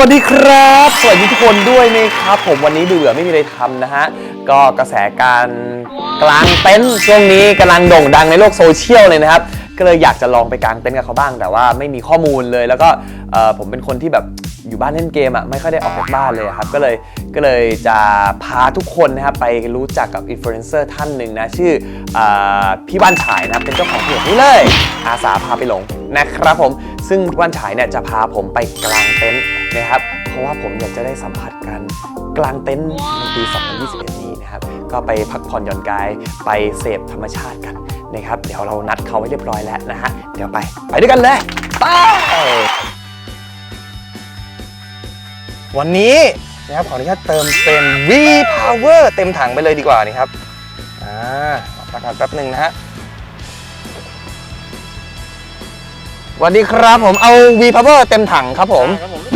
วัสดีครับ สวัสดีทุกคนด้วยนะครับ ผมวันนี้เบื่อไม่มีอะไรทำนะฮะ ก็กระแสการกลางเต็นท์ช่วงนี้กำลังโด่งดังในโลกโซเชียลเลยนะครับ ก็เลยอยากจะลองไปกางเต็นท์กับเขาบ้าง แต่ว่าไม่มีข้อมูลเลย แล้วก็ผมเป็นคนที่แบบอยู่บ้านเล่นเกมอะไม่ค่อยได้ออกจากบ้านเลยครับก็เลยก็เลยจะพาทุกคนนะครับไปรู้จักกับอินฟลูเอนเซอร์ท่านหนึ่งนะ ชื่ออพี่บ้านฉายนะครับเป็นเจ้าของเพจนี้เลย อาสาพาไปหลงนะครับผมซึ่งบ้านฉายเนี่ยจะพาผมไปกลางเต็นท์ นะครับ เพราะว่าผมอยากจะได้สัมผัสกันกลางเต็นท์ในปี 2021 นี้นะครับ ก็ไปพักผ่อนหย่อนกายไปเสพธรรมชาติกันนะครับ เดี๋ยวเรานัดเขาไว้เรียบร้อยแล้วนะฮะ เดี๋ยวไป ไปด้วยกันเลยไปวันนี้นะครับขออนุญาตเติมเป็น V Power เต็มถังไปเลยดีกว่านี่ครับ อ่าประกาศแป๊บหนึ่งนะฮะสวัสดีครับผมเอา V Power เต็มถังครับผม ครับผมลูกค้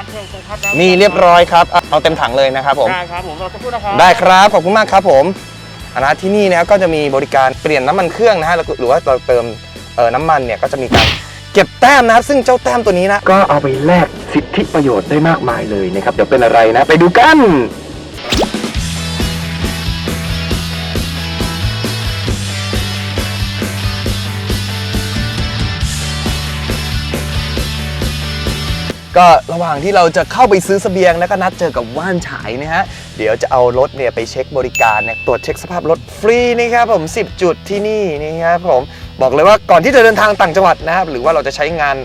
ามีบริการเทรนโซคัสนะมีเรียบร้อยครับเอาเอาเต็มถังเลยนะครับผม ได้ครับผมเราจะพูดนะครับ ได้ครับ ขอบคุณมากครับผมอันนะที่นี่นะครับก็จะมีบริการเปลี่ยนน้ำมันเครื่องนะฮะแล้วก็หรือว่าเราเติมเอ่อน้ำมันเนี่ยก็จะมีการเก็บแต้มนะครับซึ่งเจ้าแต้มตัวนี้นะ ก็เอาไปแลกสิทธิประโยชน์ได้มากมายเลยนะครับ เดี๋ยวเป็นอะไรนะ ไปดูกัน ก็ระหว่างที่เราจะเข้าไปซื้อเสบียงแล้วก็นัดเจอกับว่านฉายนะฮะ เดี๋ยวจะเอารถเนี่ยไปเช็คบริการเนี่ยตรวจเช็คสภาพรถฟรีนะครับผม 10 จุดที่นี่นะครับผมบอกเลยว่าก่อนที่จะเดินทางต่างจังหวัดนะครับหรือว่าเราจะใช้งาน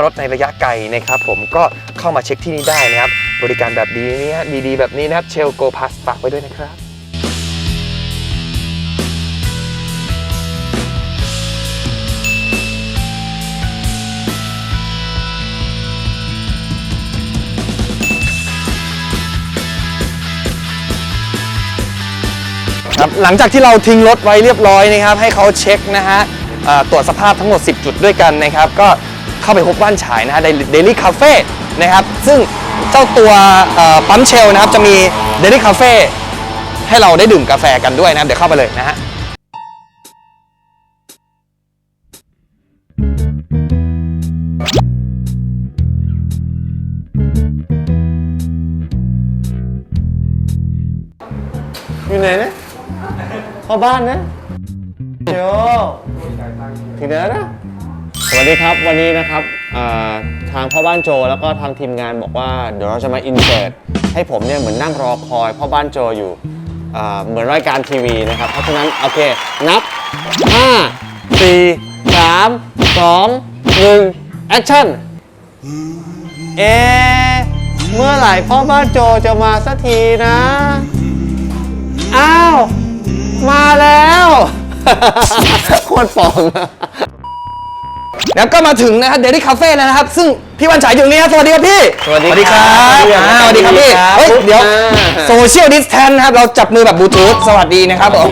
รถในระยะไกลนะครับผมก็เข้ามาเช็คที่นี่ได้นะครับ บริการแบบดีนี้ฮะดีๆ แบบนี้นะครับเชลโกพาสฝากไว้ด้วยนะครับ ครับหลังจากที่เราทิ้งรถไว้เรียบร้อยนะครับ ให้เขาเช็คนะฮะตรวจสภาพทั้งหมด 10 จุดด้วยกันนะครับ ก็เข้าไปพบบ้านฉายนะฮะเดลี่คาเฟ่นะครับ ซึ่งเจ้าตัวปั๊มเชลนะครับ จะมีเดลี่คาเฟ่ให้เราได้ดื่มกาแฟกันด้วยนะครับ เดี๋ยวเข้าไปเลยนะฮะอยู่ไหนนะเข้าบ้านนะโจถึงแล้วนะ สวัสดีครับวันนี้นะครับอ่าทางพ่อบ้านโจแล้วก็ทางทีมงานบอกว่า เดี๋ยวเราจะมาอินเสิร์ตให้ผมเนี่ยเหมือนนั่งรอคอยพ่อบ้านโจอยู่อ่าเหมือนรายการทีวีนะครับ เพราะฉะนั้นโอเคนับ 5 4 3 2 1แอคชั่น เอะเมื่อไหร่พ่อบ้านโจจะมาสักทีนะ อ้าว โคตรฟองอะแล้วก็มาถึงนะครับเดลี่คาเฟ่แล้วนะครับ ซึ่งพี่วันฉายอยู่ตรงนี้ครับสวัสดีครับพี่สวัสดีคครัรับบอ่าสวัสดีครับพี่ครับเฮ้ยเดี๋ยวอ่าโซเชียลดิสแทนนะครับ เราจับมือแบบบลูทูธสวัสดีนะครับผม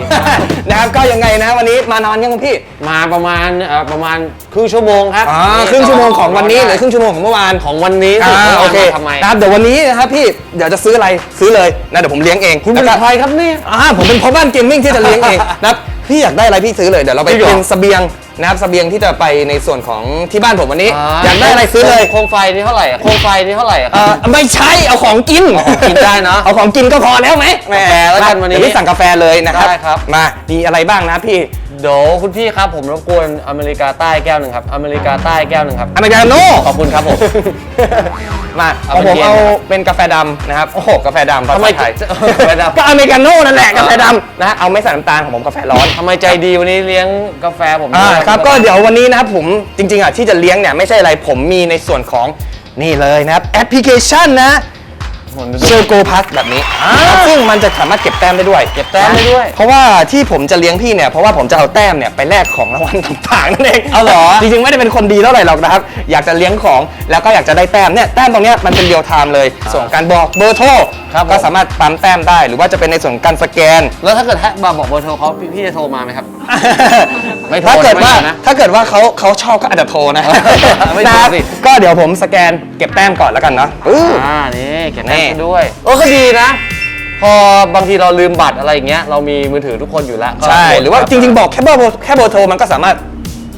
นะครับก็ยังไงนะวันนี้มานอนยังครับพี่มาประมาณเอ่อประมาณครึ่งชั่วโมงครับอ่าครึ่งชั่วโมงของวันนี้หรือครึ่งชั่วโมงของเมื่อวาน ของวันนี้สิอ่าว่าโอเคทำไมนะครับเดี๋ยววันนี้นะครับพี่เดี๋ยวจะซื้ออะไรซื้อเลยนะเดี๋ยวผมเลี้ยงเองคุณเป็นแล้วก็ใครครับเนี่ยอ่าผมเป็นพ่อบ้านเกมมิ่งที่จะเลี้ยงเองนะครับ พี่อยากได้อะไรพี่ซื้อเลยเดี๋ยวเราไปจริงเหรอ เป็นเสบียงนะครับเสบียงที่จะไปในส่วนของที่บ้านผมวันนี้ อยากได้อะไรซื้อเลยโคมไฟนี่เท่าไหร่อะโคมไฟนี่เท่าไหร่อะ เอ่อไม่ใช่เอาของกินเอาของกินได้เนอะเอาของกินก็พอแล้วไหมกาแฟแล้วกันวันนี้เดี๋ยวพี่สั่งกาแฟเลยนะครับได้ครับ มามีอะไรบ้างนะพี่ เดี๋ยวคุณพี่ครับผมรบกวนอเมริกาใต้แก้วหนึ่งครับ อเมริกาใต้แก้วหนึ่งครับ อเมริกาโน่ขอบคุณครับผม มาเอาเอาผมเป็นเย็นเอานะครับเป็นกาแฟดำนะครับ โอ้โห กาแฟดำภาทำไมษาไทยจะกาแฟดำ ก็อเมริกาโน่นั่นแหละกาแฟดำนะเอาไม่ใส่น้ำตาลของผมกาแฟร้อน ทำไมใจดีวันนี้เลี้ยงกาแฟผมอ่าด้วยครับก็เดี๋ยววันนี้นะครับผมจริงๆอะที่จะเลี้ยงเนี่ยไม่ใช่อะไรผมมีในส่วนของนี่เลยนะครับแอปพลิเคชันนะ ผมดู เชอร์โกพัสแบบนี้นะครับซึ่งมันจะสามารถเก็บแต้มได้ด้วยเก็บแต้มได้ด้วย เพราะว่าที่ผมจะเลี้ยงพี่เนี่ยเพราะว่าผมจะเอาแต้มเนี่ยไปแลกของรางวัลต่างๆนั่นเองเอาเหรอ จริงๆไม่ได้เป็นคนดีเท่าไหร่หรอกนะครับ อยากจะเลี้ยงของแล้วก็อยากจะได้แต้มเนี่ยแต้มตรงเนี้ยมันเป็นเรียลไทม์เลยส่วนของการบอกเบอร์โทรครับผม ก็สามารถปั๊มแต้มได้ หรือว่าจะเป็นในส่วนของการสแกน แล้วถ้าเกิดให้มาบอกเบอร์โทรเขาพี่พี่จะโทรมาไหมครับ ไม่โทรถ้าเกิดว่าไม่โทรนะถ้าเกิดว่าเขาเขาชอบก็อาจจะโทรนะไม่โทรนะครับสิก็เดี๋ยวผมสแกนเก็บแต้มก่อนแล้วกันเนาะอื้อ อ่านี่เก็บนี่แต้มด้วยโอ้ก็ดีนะ พอบางทีเราลืมบัตรอะไรอย่างเงี้ยเรามีมือถือทุกคนอยู่แล้วก็ใช่ หรือว่าจริง ๆ บอกแค่เบอร์โทรแค่เบอร์โทรมันก็สามารถ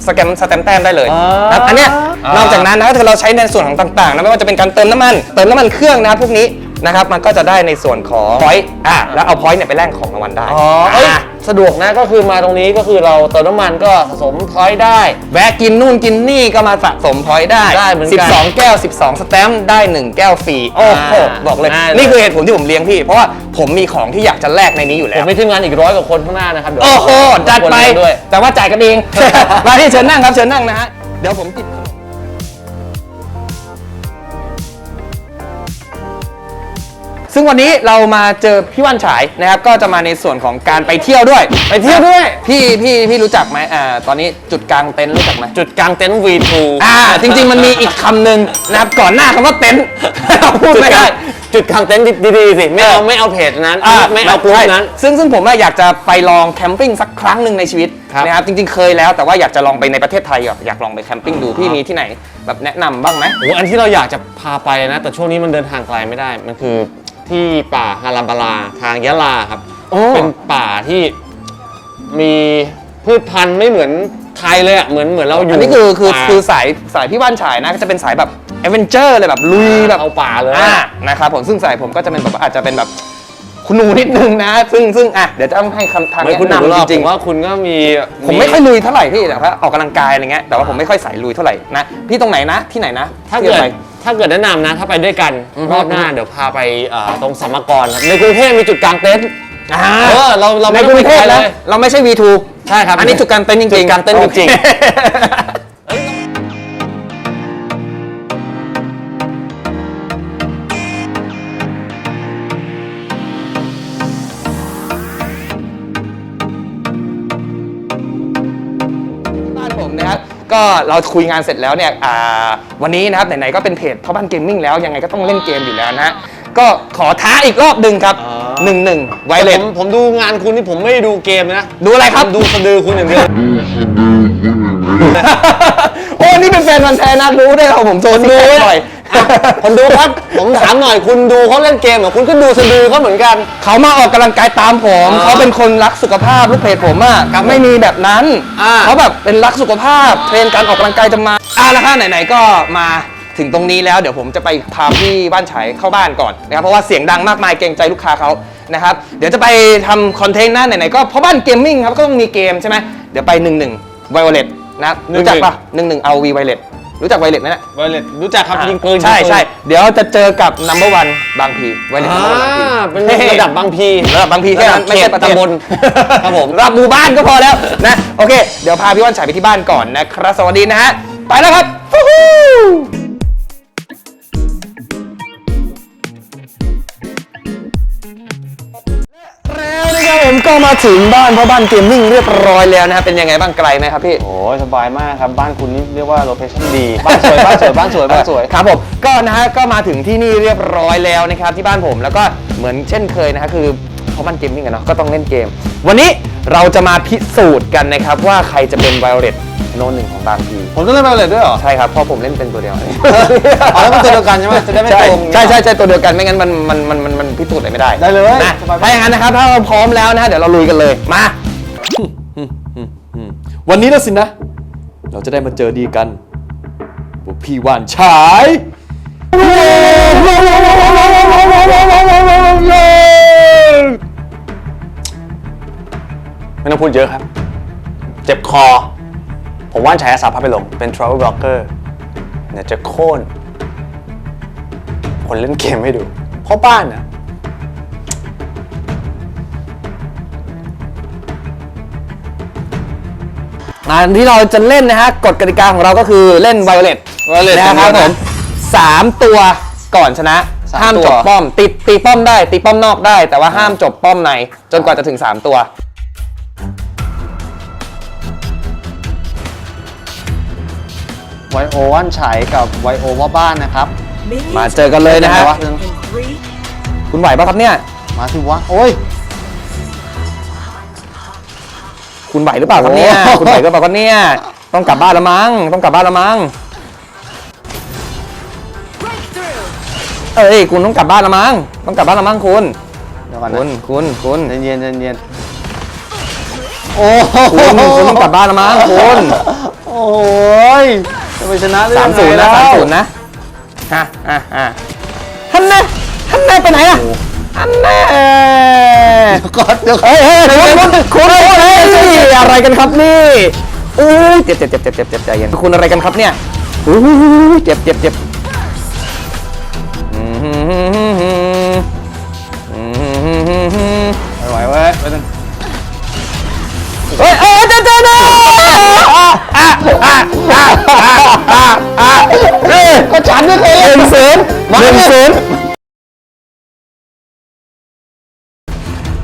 สแกมสแตมป์แต้มได้เลยอ๋อนะครับอันเนี้ยอ่านนอกจากนั้นนะครับถ้าเราใช้ในส่วนของต่างๆนะไม่ว่าจะเป็นการเติมน้ำมัน เติมน้ำมันเครื่องนะครับพวกนี้นะครับมันก็จะได้ในส่วนของพอยต์อ่าแล้วเอาพอยต์เนี่ยไปแลกของรางวัลได้อ๋อเอ้ยอ่า สะดวกนะก็คือมาตรงนี้ก็คือเราเติมน้ำมันก็สะสมพอยต์ได้ แวะกินนู่นกินนี่ก็มาสะสมพอยต์ได้ได้เหมือนกัน12 แก้ว 12 สแตมป์ได้ 1 แก้วฟรีโอ้โหอ่าบอกเลย ได้เลย นี่คือเหตุผลที่ผมเลี้ยงพี่ เพราะว่าผมมีของที่อยากจะแลกในนี้อยู่ผแล้มวมีทีมงานอีกร้อยกว่าคนข้างหน้านะครับเดี๋ยวโอ้โห จัดไปรบกวนเลี้ยงด้วย แต่ว่าจ่ายกันเอง มาที่เชิญนั่งครับ เชิญนั่งนะฮะ เดี๋ยวผมติด ซึ่งวันนี้เรามาเจอพี่ว่านฉายนะครับ ก็จะมาในส่วนของการไปเที่ยวด้วย ไปเที่ยวด้วย พี่พี่พี่รู้จักไหมอ่า ตอนนี้จุดกลางเต็นท์รู้จักไหมจุดกลางเต็นท์ V2 อ่า จริง ๆ มันมีอีกคำหนึ่งนะครับก่อนหน้าคำว่าเต็นท์ เราพูดจุดไม่กลาได้งจุดกลางเต็นท์ดีๆสิไม่เอาไม่เอาเพจนั้นอะไม่เอากลุ่มใช่นั้นซึ่งซึ่งผมอะอยากจะไปลองแคมปิ้งสักครั้งหนึ่งในชีวิตครับ นะครับจริงๆเคยแล้วแต่ว่าอยากจะลองไปในประเทศไทยอะอยากลองไปแคมปิ้งดูพี่มีที่ไหนแบบแนะนำบ้างไหม โอ้โหอันที่เราอยากจะพาไปนะ แต่ช่วงนี้มันเดินทางไกลไม่ได้ มันคือ ที่ป่าฮารัมบาลาทางยะลาครับ โอ้เป็นป่าที่มีพืชพันธุ์ไม่เหมือนไทยเลยอะเหมือนเหมือนเราอยู่อันนี้คือคือป่าคือสายสายพี่ว่านฉายนะก็จะเป็นสายแบบแอดเวนเจอร์เลยแบบลุยแบบเอาป่าเลย อ่านะครับผมซึ่งสายผมก็จะเป็นแบบว่าอาจจะเป็นแบบคุณหนูนิดนึงนะ ซึ่งซึ่งอะเดี๋ยวจะต้องให้คำทางไม่แนะคุณหนูหรอกนำจริงผมๆว่าคุณก็มีผมไม่ค่อยลุยเท่าไหร่พี่แต่ว่าออกกำลังกายอะไรเงี้ยแต่ว่าผมไม่ค่อยสายลุยเท่าไหร่นะพี่ตรงไหนนะที่ไหนนะถ้าที่เกิดไป ถ้าเกิดแนะนำนะ ถ้าไปด้วยกันอือฮึรอบหน้าเดี๋ยวพาไปเอ่อตรงสัมมกรครับในกรุงเทพมีจุดกลางเต็นท์อ่าเออเราเราในไม่กรุงเทพเลนะยเราไม่ใช่ V2 ใช่ครับอันนี้จุดกลางเต็นท์จริงๆจุดกลางเต็นท์จริงๆโอเคบ้านผมนะครับ ก็เราคุยงานเสร็จแล้วเนี่ยอ่าวันนี้นะครับไหนๆก็เป็นเพจพ่อบ้านเกมมิ่งแล้วยังไงก็ต้องเล่นเกมอยู่แล้วนะฮะก็ขอท้าอีกรอบหนึ่งครับอ๋อ หนึ่งหนึ่งไวเลผมผมดูงานคุณนี่ผมไม่ได้ดูเกมนะดูอะไรครับ ผมดูสะดือคุณอย่างเดียว โอ้ นี่เป็นแฟนมันธุ์แท้นะรู้ได้เหรอผมโซนดูบ่อยอะ คนดูครับ ผมถามหน่อยคุณดูเขาเล่นเกมเหรอคุณก็ดูสะดือเขาเหมือนกัน เขามาออกกำลังกายตามผมอ๋อเขาเป็นคนรักสุขภาพลูกเพจผมอะครับไม่มีแบบนั้น อ่า เขาแบบเป็นรักสุขภาพ เทรนการออกกำลังกายจะมาอะแล้วค่ะไหนๆก็มาถึงตรงนี้แล้วเดี๋ยวผมจะไปพาพี่บ้านฉายเข้าบ้านก่อนนะครับเพราะว่าเสียงดังมากมายเกรงใจลูกค้าเขานะครับเดี๋ยวจะไปทำคอนเทนต์หน้าไหนๆก็เพราะบ้านเกมมิ่งครับก็ต้องมีเกมใช่ไหมเดี๋ยวไปหนึ่งหนึ่งไวโอเลตนะครับ11รู้จักปะหนึ่งหนึ่งเอาวีไวเลต รู้จักไวเลตไหมเนี่ย ไวเลตรู้จักครับยิงปืนใช่ยิงปืนใช่เดี๋ยวจะเจอกับ number one บางพีไวเลตอ่า number one บางพี เป็นระดับบางพี ระดับบางพีแค่นั้นไม่ใช่ประเทศตำบลครับผม ระดับหมู่บ้านก็พอแล้วนะ โอเค เดี๋ยวพาพี่ว่านฉายไปที่บ้านก่อนนะครับ สวัสดีนะฮะ ไปแล้วครับฟู้ฮู้ ผมก็มาถึงบ้านพ่อบ้านเกมมิ่งเรียบร้อยแล้วนะครับเป็นยังไงบ้างไกลไหมครับพี่โอ้ยสบายมากครับบ้านคุณนี่เรียกว่าโลเคชั่นดีบ้านสวยบ้านสวยบ้านสวยบ้านสวยครับผมก็นะฮะก็มาถึงที่นี่เรียบร้อยแล้วนะครับที่บ้านผมแล้วก็เหมือนเช่นเคยนะฮะคือเพราะมันเกมมิ่งอะเนาะก็ต้องเล่นเกม วันนี้เราจะมาพิสูจน์กันนะครับว่าใครจะเป็นไวโอเลต โนหนึ่งของบางทีผมต้องเล่นไวเลตด้วยเหรอ ใช่ครับเพราะผมเล่นเป็นตัวเดียวอ๋อแล้วมันตัวเดียวกันใช่ไหมจะได้ไม่ใช่โกงใช่ใช่ใช่ตัวเดียวกันไม่งั้นมันมันมันมันมันพิสูจน์อะไรไม่ได้ได้เลยนะสบายๆถ้าอย่างนั้นนะครับถ้าเราพร้อมแล้วนะฮะเดี๋ยวเราลุยกันเลยมาวันนี้แล้วสินะ เราจะได้มาเจอดีกันพวกพี่ว่านฉายไม่ต้องพูดเยอะครับ เจ็บคอ ผมว่านใช้อาสาพาไปหลงเป็น travel blogger เนี่ยจะโค่นคนเล่นเกมให้ดู เพราะบ้านน่ะงานที่เราจะเล่นนะฮะกฎกติกาของเราก็คือเล่นไวโอเลต Violet นะครับอย่างเดีผยวมนะสามตัวก่อนชนะ สามห้ามตัว จบป้อมติดตีป้อมได้ตีป้อมนอกได้ แต่ว่าห้ามจบป้อมในจนกว่าจะถึง 3 ตัว ไวโอว่านฉายกับไวโอว่าบ้านนะครับ มาเจอกันเลยนะฮะวะ คุณไหวปะครับเนี่ย มาสิวะโอ้ย คุณไหวหรือเปล่าครับเนี่ย โอ้คุณไหวหรือเปล่าครับเนี่ย ต้องกลับบ้านละมั้ง ต้องกลับบ้านละมั้ง เอ้ย คุณต้องกลับบ้านละมั้ง ต้องกลับบ้านละมั้งคุณ เดี๋ยวก่อนคุณนะคุณ คุณเย็นเย็นเย็นโอ้คุณคุณต้องกลับบ้านละมั้งคุณ โอ้ย จะไปชนะได้สามงไงศูนย์นะแล้วสามศูนย์นะอะอะอะฮันแน่ฮันแน่ไปไหนอะฮันแน่ก่อนเดี๋ยวเฮ้ยเฮ้ยคุณคุณคุณเฮ้ยอะไรกันครับนี่อุ้ยเจ็บเจ็บเจ็บเจ็บเจ็บเจ็บใจเย็นคุณอะไรกันครับเนี่ยอุ้ยเจ็บเจ็บเจ็บอืมฮึ่มฮึ่มฮึ่มฮึ่มอืมฮึ่มฮึ่มฮึ่มฮึ่มไม่ไหวเว้ยไปนึงเฮ้ยเอ้ยเจ้าเจ้าเจ้าอะอะ เอ้ยก็ฉันไม่เคยหเล่นนึ่งศูนย์หนึ่งศูนย์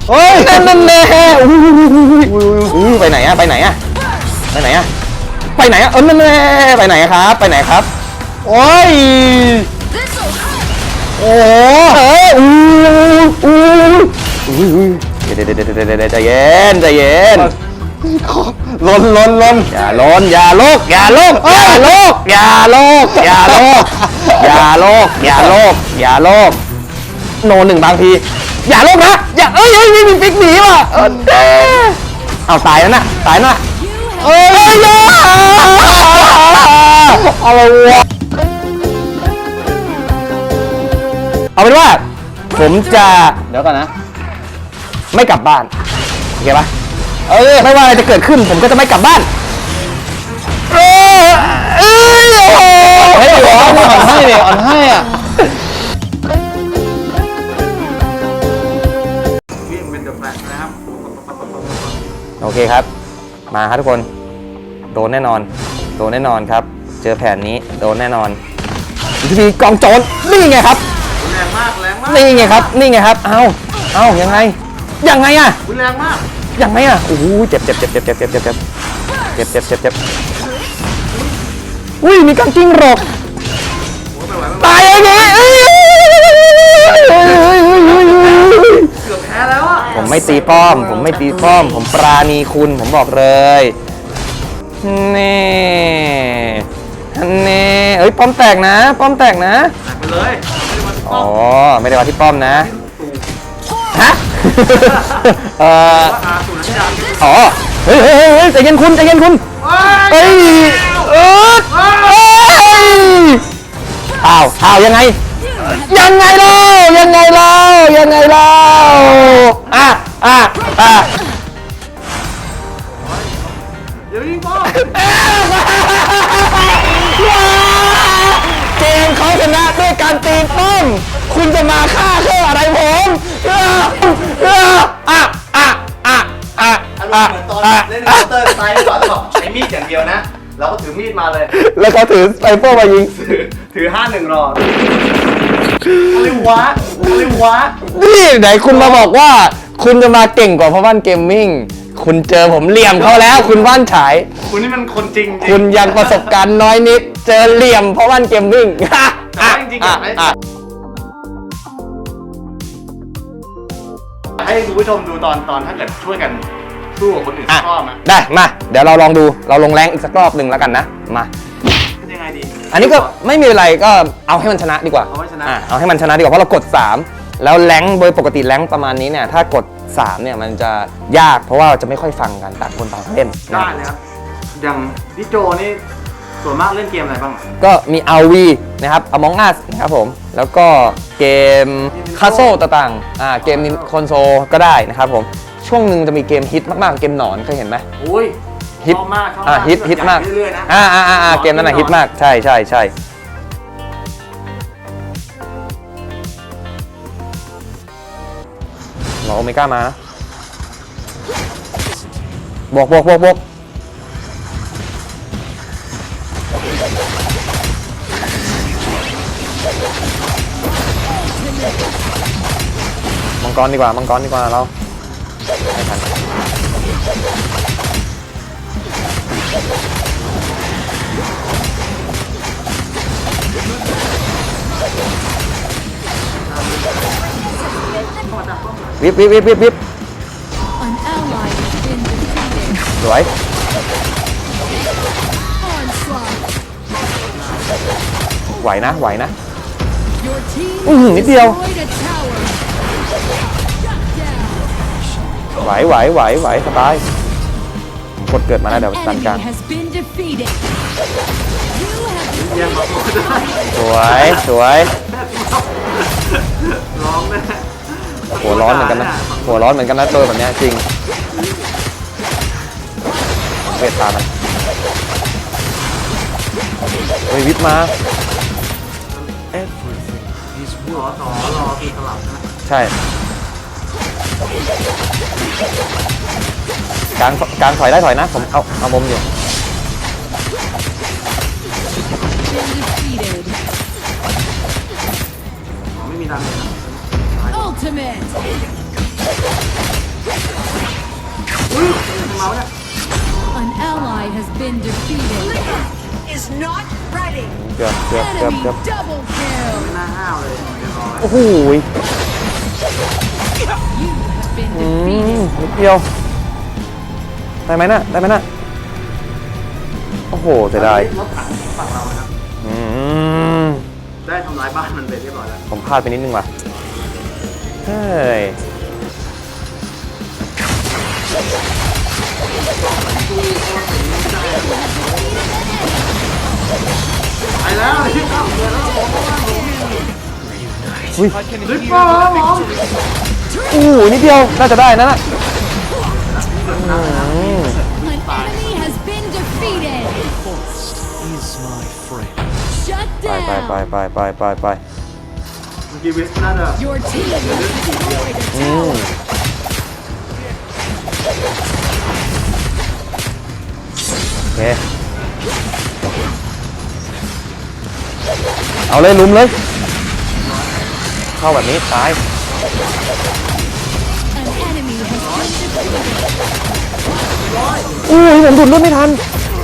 เฮ้ยนั่นนั่นแน่อุ้ยอุ้ยไปไหนอะไปไหนอะไปไหนอะไปไหนอะเออนั่นแน่ไปไหนอะครับ ไปไหนครับ โอ้ย โอ้โหเฮ้ยอู้อู้อู้อู้เดี๋ยวเดี๋ยวเดี๋ยวเดี๋ยวเดี๋ยวใจเย็นใจเย็น ลนลนลนอย่าล้นอย่าโลกอย่าโลกอย่าโลกอย่าโลกอย่าโลกอย่าโลกอย่าโลกอย่าโลกโนหนึ่งบางที อย่าโลกนะอย่าเอ้ยเอ้ยมีมีฟิกหนีว่ะเออเด้เอาตายแล้วนะตายแล้วนะเอ้ยอย่าอะไรวะเอาเป็นว่า ผมจะเดี๋ยวก่อนนะ ไม่กลับบ้าน โอเคปะ เออไม่ว่าอะไรจะเกิดขึ้นผมก็จะไม่กลับบ้านเออเอ้ยโอ้โหเฮ้ยเดี๋ยวอ่อนให้เนี่ยอ่อนให้อะ วิ่งเป็นเดอะแฟลชนะครับ โอเคครับ มาครับทุกคน โดนแน่นอน โดนแน่นอนครับ เจอแผนนี้โดนแน่นอนทีพีกองโจรนี่ไงครับ แรงมาก แรงมากนี่ไงครับ นี่ไงครับ เอาเอายังไง ยังไงอะแรงมาก ยังไงอะโอ้โหเจ็บเจ็บเจ็บเจ็บเจ็บเจ็บเจ็บเจ็บเจ็บเจ็บเจ็บเจ็บอุ้ยมีการกิ้งหรอกตายยังไงเอ้ยเกือบแพ้แล้วอะผมไม่ตีป้อม ผมไม่ตีป้อม ผมปราณีคุณผมบอกเลยนี่นี่เอ้ยป้อมแตกนะ ป้อมแตกนะแตกไปเลยไม่ได้มาที่ป้อ๋ออมไม่ได้ว่าที่ป้อมนะฮะ เออว่าอาสุนันยาอ๋อเฮ้ยเฮ้ยเฮ้ยเฮ้ยใจเย็นคุณใจเย็นคุณเฮ้เอ้ยเออเอ้ยอ้าวอ้าวยังไง ยังไงเล่ายังไงเล่ายังไงเล่าอะอะอะเดี๋ยวยิงป้อมเกมเขาชนะด้วยการตีป้อมคุณจะมาฆ่าเพื่ออะไรผม อะณ์เหมือนตอนอะ เล่นเคาน์เตอร์สไตล์ก่อนแล้วแบบใช้มีดอย่างเดียวนะ เราก็ถือมีดมาเลย แล้วเขาถือไซเฟอร์มายิง ถือถือห้าหนึ่งรออะไรวะอะไรวะนี่ไหนคุณมาบอกว่า คุณจะมาเก่งกว่าพ่อบ้านเกมมิ่ง คุณเจอผมเหลี่ยมเขาแล้ว คุณว่านฉาย คุณนี่มันคนจริงจริงคุณยังประสบการณ์น้อยนิด เจอเหลี่ยมพ่อบ้านเกมมิ่งแต่ว่าจริงๆอยากให้อะให้คุณผู้ชมดูตอนตอนถ้าเกิดช่วยกัน สู้กับคนอื่นอะ ชอบไหมได้มา เดี๋ยวเราลองดูเราลงแรงอีกสักรอบหนึ่งแล้วกันนะมาเป็นยังไงดี อันนี้ก็ไม่มีอะไรก็เอาให้มันชนะดีกว่าเอาให้ชนะ อ่เอาให้มันชนะดีกว่าเพราะเรากด 3 แล้วแรงค์โดยปกติแรงค์ประมาณนี้เนี่ยถ้ากด3เนี่ยมันจะยากเพราะว่าจะไม่ค่อยฟังกันต่างคนต่างเล่นนะได้เลยครับอย่างพี่โจนี่ส่วนมากเล่นเกมอะไรบ้างก็มี RV นะครับ Among Us นะครับผม แล้วก็เกมคาโซต่างๆอ่าเกมคอนโซลก็ได้นะครับผม ช่วงหนึ่งจะมีเกมฮิตมากๆเกมหนอนเคยเห็นไหมโอ้ยฮิตชอบมากชอบอ่าฮิตฮิตมากเรื่อยๆนะอ่าอ่าอ่าอ่าเกมนั้นน่ะฮิตมากใช่ใช่ใช่รอโอเมก้ามานะบวกบวกบวกบวกมังกรดีกว่ามังกรดีกว่าเรา วิบวิบวิบวิบวิบ An ally has been defeated. สวย Onslaught. ไหวนะไหวนะ Your team อื้อหือนิดเดียว destroyed a tower. Shut down. ไหวไหวไหวไหวสบายกดเกิดมาแล้วเดี๋ยว An ตันกลาง enemy has been defeated. You have เยี่ยมมากได้สวยสวยร้องแน่ หัวร้อนเหมือนกันนะหัวร้อนเหมือนกันนะเจอแบบเนี้ยจริงเวทตามมันเฮ้ยวิทย์มารอต่อรอคือสลับนะใช่กลางกลางถอยได้ถอยนะ ผมเอาเอามุมอยู่ been defeated. อ๋อไม่มีดันเลยนะ Ultimate. อุ้ยเมาส์เนี่ย An ally has been defeated. is not ready. เกือบเกือบเกือบ Enemy เกือบ double kill. หน้าห้าวเลยเรียบร้อยโอ้โหย You have been อืม defeated. นิดเดียว ได้ไหมน่ะ ได้ไหมน่ะ โอ้โหเสียดายรถถังฝั่งเรานะครับ อืม ได้ทำร้ายบ้านมันไปเรียบร้อยแล้วผมพลาดไปนิดนึงว่ะ เฮ้ยไปแล้วชิบเข้าเดืแล้วผอุ้ยลิปเปอร์อ้หนิดเดียว น่าจะได้นั่นน่ะไปไปไปไปไปไปไป กี้วิสน่าจะ Your team has destroyed a อืม tower. โอเค เอาเลยลุมเลย เข้าแบบนี้ตาย An enemy has been defeated. อุ้ยผมดุดเลือดไม่ทัน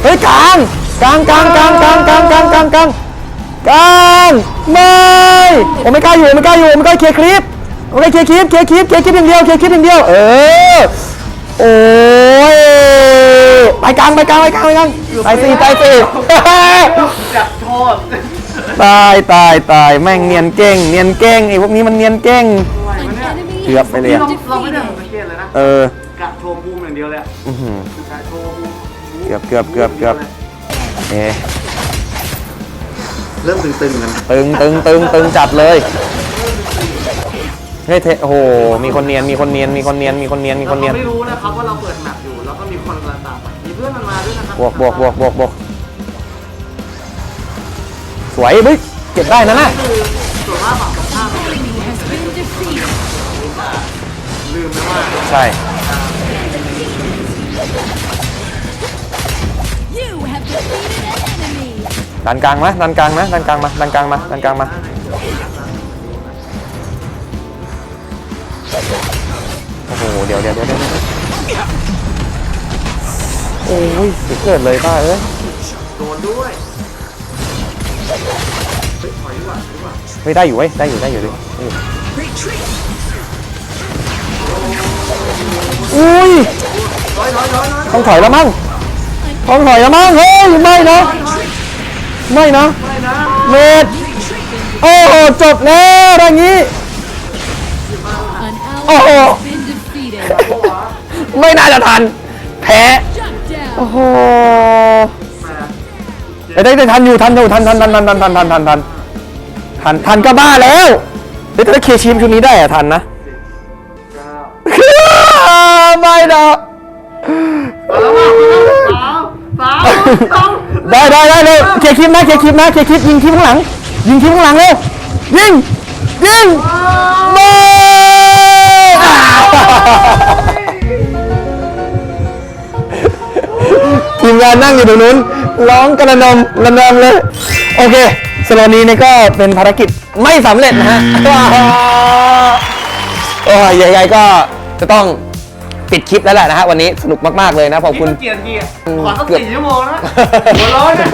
เฮ้ยกลางกลางกลางกลางกลางกลางกลางกลางกลางกลาง ไม่ผมไม่กล้าอยู่ไม่กล้าอยู่ไม่กล้าเคลียร์คลิปไม่กล้าเคลียร์คลิปเคลียร์คลิปเคลียร์คลิปอย่างเดียวเคลียร์คลิปอย่างเดียวเออโอ้ยไปกลางไปกลางไปกลางไปกลางตายสี่ตายสี่จัดโทษตายตายตายแม่งเนียนเก่งเนียนเก่งไอ้พวกนี้มันเนียนเก่งเกือบไปเลยอะเราไม่ได้ defeated. สังเกตเลยนะเออกะโชว์ภูมอย่างเดียวเลยอะอื้อหือกะเกือบเกือบเกือบเกือบเอ๊ะ เริ่มตึงๆกันตึงตึงตึงตึงจัดเลยเฮ้ยเทโอ้โหมีคนเนียนมีคนเนียนมีคนเนียนมีคนเนียนมีเราคนเนียนไม่รู้นะครับว่าเราเปิดแมปอยู่แล้วก็มีคนกำลังตามไปมีเพื่อนมันมาด้วยนะครับบวกบวกบวกบวกบวกสวยเฮ้ยเก็บได้นะน่ะคือส่วนมากฝั่งตรงข้าม An enemy has been defeated. ลืมไปว่าใช่ ดันกลางไหมดันกลางนะดันกลางมาดันกลางมาดันกลางมาโอ้โหเดี๋ยวเดี๋ยวเดี๋ยวเดี๋ยวโอ้ยเสียเกิดเลยป้าเอ้ยโดนด้วยเฮ้ยถอยดีกว่าถอยดีกว่าเฮ้ยได้อยู่เว้ยได้อยู่ได้อยู่ดิได้อยู่อุ้ยถอยถอยถอยถอยต้องถอยแล้วมั้งต้องถอยแล้วมั้งเฮ้ยไม่นะ ไม่นะไม่นะเมดโอ้โหจบแล้วอย่างนี้ An Oh. ally has been defeated. ไม่น่าจะทัน แพ้ Shut down. โอ้โหแม่ได้ได้ทันอยู่ทันอยู่ทันทันทันทันทันทันทันทันทันทันทันก็บ้าแล้วเฮ้ยแต่ถ้าเคชีมชุดนี้ได้อะทันนะเก้าไม่นะมาแล้วมาสามสามสอง ได้ได้ได้เลยเคลียร์คลิปนะเคลียร์คลิปนะเคลียร์คลิปยิงคลิปข้างหลัง ยิงคลิปข้างหลังเลยยิงยิงไม่อ่าทีมงานนั่งอยู่ตรงนู้นร้องกระนมระนมเลย โอเคสโลนี้นี่ก็เป็นภารกิจไม่สำเร็จนะฮะโอ้ยยังไงก็จะต้อง ปิดคลิปแล้วแหละนะฮะวันนี้สนุกมากๆเลยนะขอบคุณ เกียร์เกียร์ขอสักสี่ชั่วโมงนะหัวเร้อนเนี่ย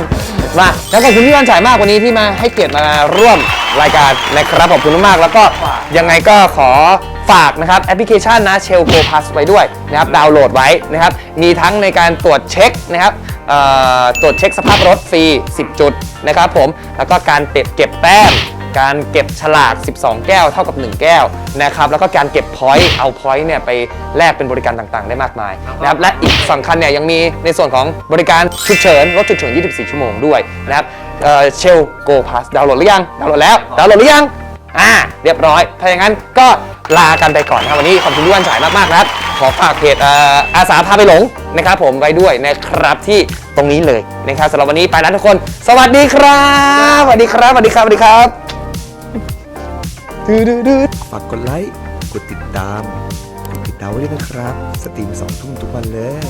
มาแล้วขอบคุณพี่วันฉายมากวันนี้ที่มาให้เกียรติมาร่วมรายการนะครับขอบคุณมากๆแล้วก็ยังไงก็ขอฝากนะครับแอปพลิเคชันนะเชลโ o พ u สไว้ด้วยนะครับดาวน์โหลดไว้นะครับมีทั้งในการตรวจเช็คนะครับเอ่อตรวจเช็คสภาพรถฟรี 10 จุดนะครับผมแล้วก็การเก็บเก็บแต้ม การเก็บฉลาก 12 แก้วเท่ากับ 1 แก้วนะครับแล้วก็การเก็บพอยต์เอาพอยต์เนี่ยไปแลกเป็นบริการต่างๆ ได้มากมายนะครับและอีกสำคัญเนี่ยยังมีในส่วนของบริการฉุกเฉินรถฉุกเฉิน 24 ชั่วโมงด้วยนะครับเชลโกพาสดาวน์โหลดหรือยังดาวน์โหลดแล้วดาวน์โหลดหรือยังอ่าเรียบร้อย ถ้าอย่างนั้นก็ลากันไปก่อนนะครับวันนี้ขอบคุณพี่วันฉายมากๆนะครับขอฝากเพจเอ่ออาสาพาไปหลงนะครับผมไว้ด้วยนะครับที่ตรงนี้เลยนะครับสำหรับวันนี้ไปแล้วทุกคน สวัสดีครับ สวัสดีครับ สวัสดีครับ สวัสดีครับ ฝากกดไลค์ กดติดตาม กดติดดาวไว้ด้วยนะครับ สตรีมสองทุ่มทุกวันเลย